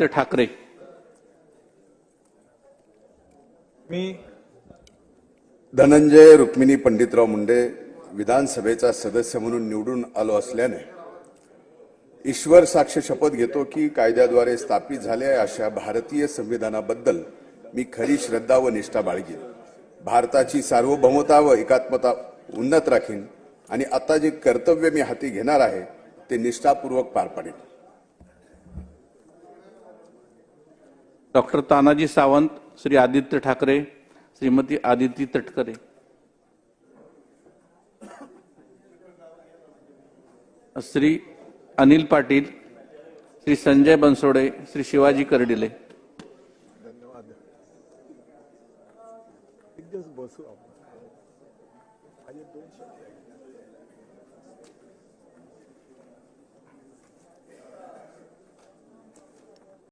आदित्य ठाकरे मी धनंजय रुक्मिणी पंडितराव मुंडे विधानसभेचा सदस्य म्हणून निवडून आलो असल्याने ईश्वर साक्ष शपथ घेतो की कायद्याद्वारे स्थापित झालेल्या अशा भारतीय संविधानाबद्दल मी खरी श्रद्धा व निष्ठा बाळगीन. भारताची सार्वभौमता व एकात्मता उन्नत राखीन आणि आता जे कर्तव्य मी हाती घेणार आहे ते निष्ठापूर्वक पार पाडेन. डॉक्टर तानाजी सावंत श्री आदित्य ठाकरे श्रीमती आदिती तटकरे. श्री अनिल पाटील श्री संजय बनसोडे श्री शिवाजी करडिले. धन्यवाद